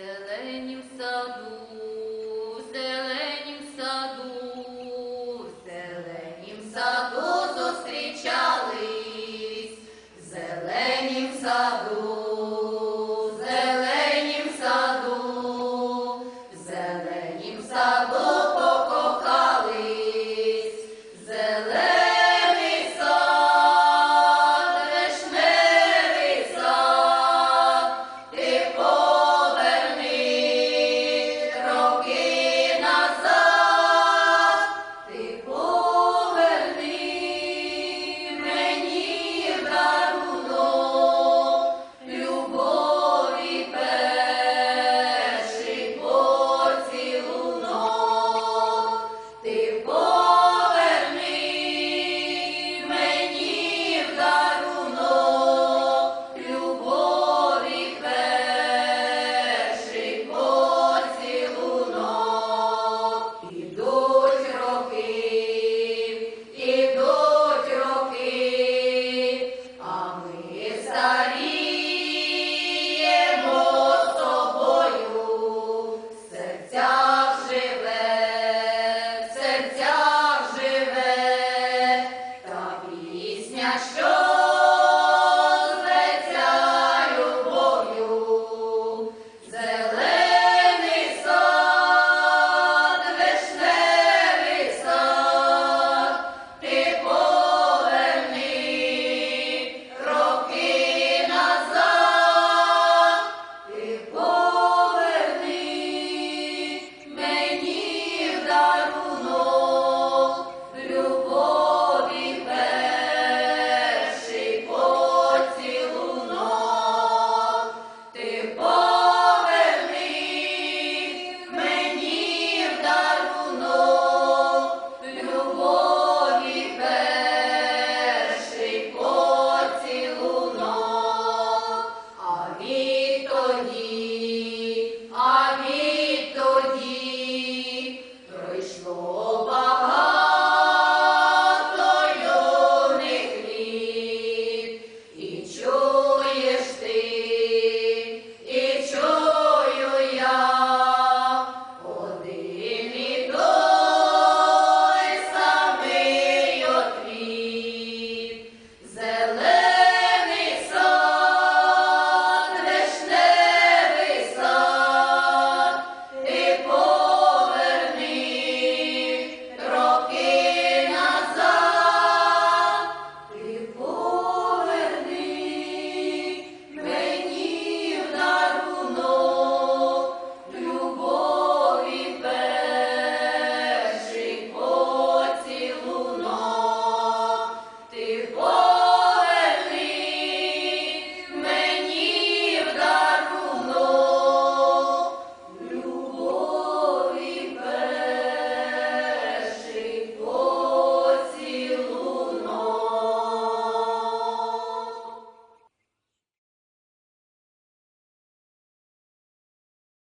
зеленім саду, в зеленім саду, в зеленім саду зустрічались, в зеленім саду. Maria.